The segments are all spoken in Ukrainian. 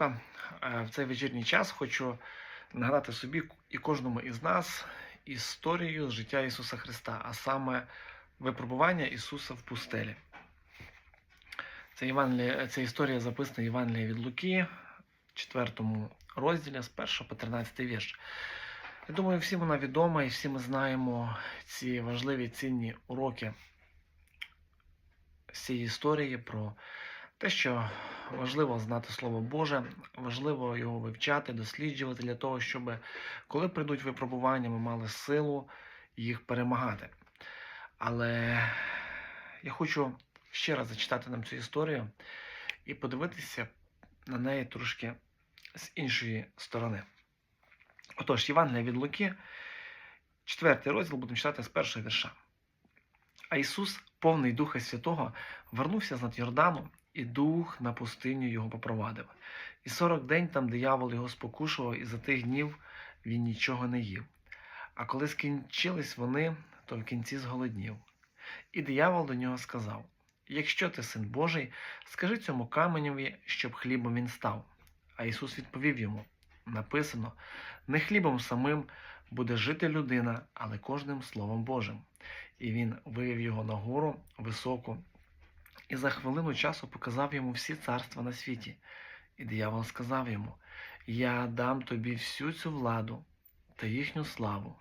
церква. Е, В цей вечірній час хочу нагадати собі і кожному із нас історію з життя Ісуса Христа, а саме випробування Ісуса в пустелі. Це, Євангеліє, ця історія записана в Євангелії від Луки, 4 розділі з 1 по 13 вірш. Я думаю, всім вона відома і всі ми знаємо ці важливі цінні уроки з цієї історії про те, що важливо знати Слово Боже, важливо його вивчати, досліджувати для того, щоб коли прийдуть випробування, ми мали силу їх перемагати. Але я хочу ще раз зачитати нам цю історію і подивитися на неї трошки з іншої сторони. Отож, Євангелія від Луки, 4 розділ, будемо читати з першого вірша. А Ісус, повний Духа Святого, вернувся з над Йордану, і дух на пустиню його попровадив. І сорок день там диявол його спокушував, і за тих днів він нічого не їв. А коли скінчились вони, то в кінці зголоднів. І диявол до нього сказав: Якщо ти син Божий, скажи цьому каменеві, щоб хлібом він став. А Ісус відповів йому: написано: не хлібом самим буде жити людина, але кожним Словом Божим. І він вивів його на гору високу, і за хвилину часу показав йому всі царства на світі. І диявол сказав йому: Я дам тобі всю цю владу та їхню славу,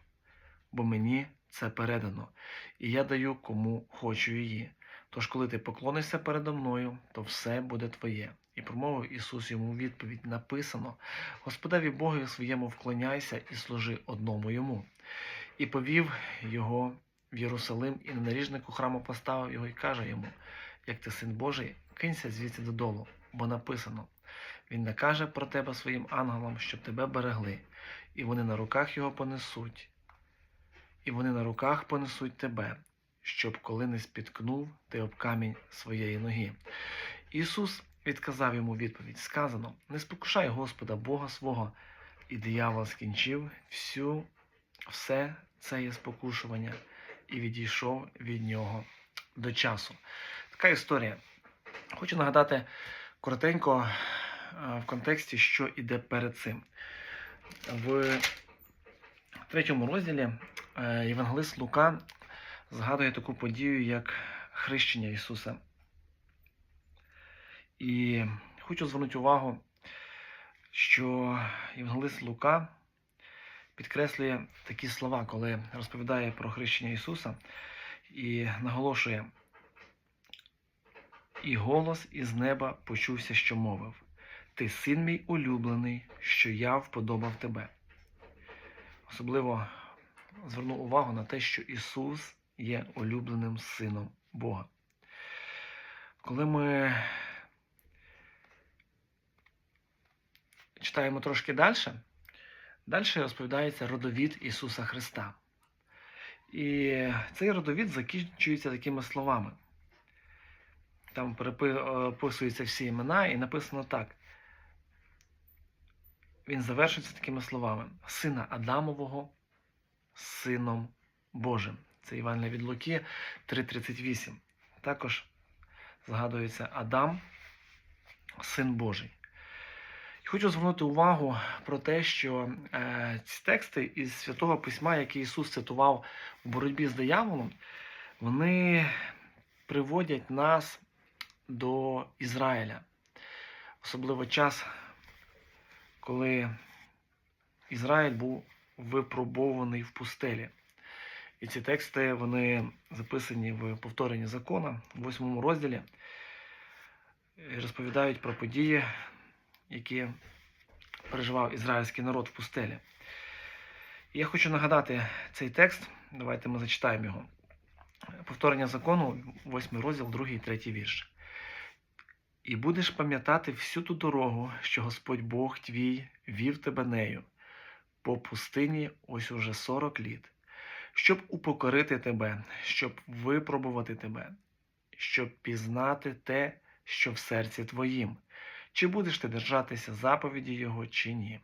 бо мені це передано, і я даю кому хочу її. Тож, коли ти поклонишся передо мною, то все буде твоє. І промовив Ісус йому у відповідь: написано: Господеві Богові своєму вклоняйся і служи одному йому. І повів його в Єрусалим, і на наріжнику храму поставив його і каже йому: Як ти син Божий, кинься звідси додолу, бо написано: Він накаже про тебе своїм ангелам, щоб тебе берегли, і вони на руках його понесуть, і вони на руках понесуть тебе, щоб коли не спіткнув ти об камінь своєї ноги. Ісус відказав йому відповідь: сказано: Не спокушай Господа Бога свого, і диявол скінчив всю, все це є спокушування, і відійшов від нього до часу. Така історія. Хочу нагадати коротенько е, в контексті, що іде перед цим. В третьому розділі е, Євангелист Лука згадує таку подію, як хрещення Ісуса. І хочу звернути увагу, що Євангелист Лука підкреслює такі слова, коли розповідає про хрещення Ісуса і наголошує. І голос із неба почувся, що мовив: Ти син мій улюблений, що я вподобав тебе. Особливо звернув увагу на те, що Ісус є улюбленим сином Бога. Коли ми читаємо трошки далі, далі розповідається родовід Ісуса Христа. І цей родовід закінчується такими словами. Там переписуються всі імена, і написано так: він завершується такими словами: Сина Адамового, Сином Божим. Це Івангелія від Луки 3:38. Також згадується Адам, Син Божий. Хочу звернути увагу про те, що е, ці тексти із Святого Письма, які Ісус цитував у боротьбі з дияволом, вони приводять нас до Ізраїля. Особливо час, коли Ізраїль був випробований в пустелі. І ці тексти вони записані в повторенні закона в восьмому розділі і розповідають про події, які переживав ізраїльський народ в пустелі. Я хочу нагадати цей текст. Давайте ми зачитаємо його. Повторення закону, 8 розділ, 2 і 3 вірш. І будеш пам'ятати всю ту дорогу, що Господь Бог твій вів тебе нею по пустині ось уже 40 літ, щоб упокорити тебе, щоб випробувати тебе, щоб пізнати те, що в серці твоїм, чи будеш ти держатися заповіді Його, чи ні.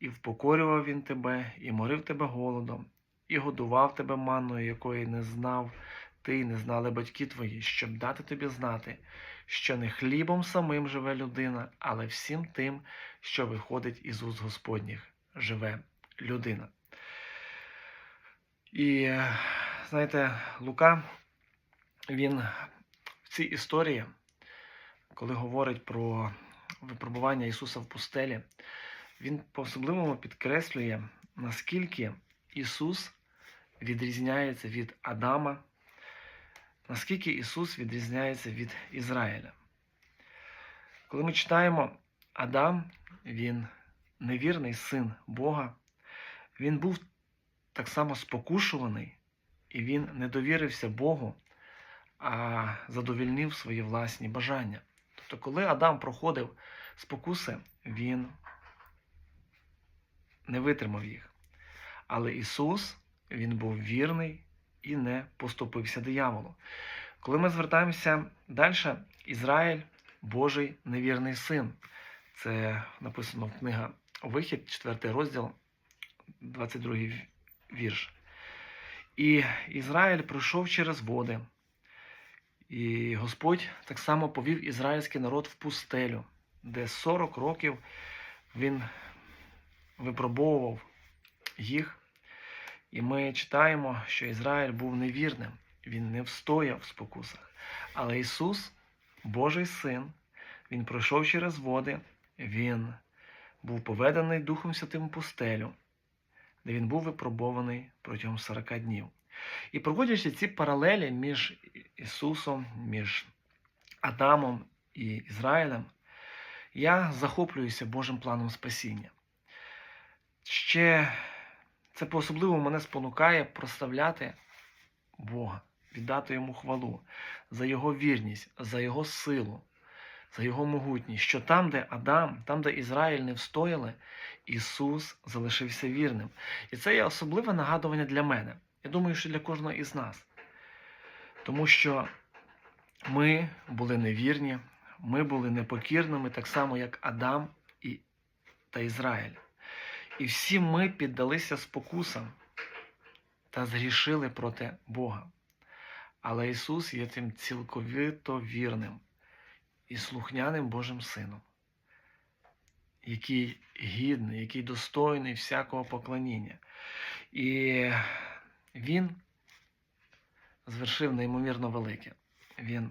І впокорював він тебе, і морив тебе голодом, і годував тебе манною, якої не знав ти не знали батьки твої, щоб дати тобі знати, що не хлібом самим живе людина, але всім тим, що виходить із уст Господніх, живе людина. І знаєте, Лука, він в цій історії, коли говорить про випробування Ісуса в пустелі, він по-особливому підкреслює, наскільки Ісус відрізняється від Адама, наскільки Ісус відрізняється від Ізраїля. Коли ми читаємо Адам, він невірний син Бога, він був так само спокушуваний, і він не довірився Богу, а задовільнив свої власні бажання. Тобто, коли Адам проходив спокуси, він не витримав їх. Але Ісус, Він був вірний і не поступився дияволу. Коли ми звертаємося далі, Ізраїль Божий невірний син. Це написано в книга Вихід, 4 розділ, 22 вірш. І Ізраїль пройшов через води. І Господь так само повів ізраїльський народ в пустелю, де 40 років він випробовував їх. І ми читаємо, що Ізраїль був невірним, він не встояв в спокусах. Але Ісус, Божий Син, Він пройшов через води, Він був поведений Духом Святим пустелю, де він був випробований протягом 40 днів. І проводячи ці паралелі між Ісусом, між Адамом і Ізраїлем, я захоплююся Божим планом спасіння. Ще це по-особливо мене спонукає прославляти Бога, віддати йому хвалу за Його вірність, за Його силу, за Його могутність, що там, де Адам, там, де Ізраїль не встояли, Ісус залишився вірним. І це є особливе нагадування для мене. Я думаю, що для кожного із нас. Тому що ми були невірні, ми були непокірними, так само, як Адам і, та Ізраїль. І всі ми піддалися спокусам та згрішили проти Бога. Але Ісус є тим цілковито вірним і слухняним Божим Сином, який гідний, який достойний всякого поклоніння. І Він звершив неймовірно велике. Він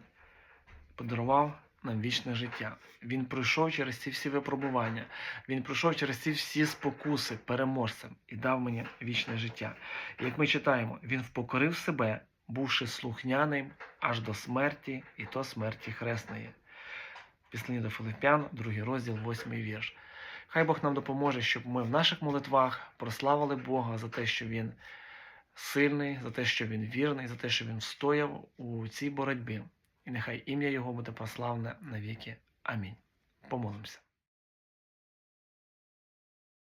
подарував нам вічне життя. Він пройшов через ці всі випробування. Він пройшов через ці всі спокуси переможцем і дав мені вічне життя. І як ми читаємо, він впокорив себе, бувши слухняним аж до смерті, і то смерті хресної. Післані до Филиппян, другий розділ, восьмий вірш. Хай Бог нам допоможе, щоб ми в наших молитвах прославили Бога за те, що Він сильний, за те, що Він вірний, за те, що Він стояв у цій боротьбі. І нехай ім'я Його буде прославне навіки. Амінь. Помолимося.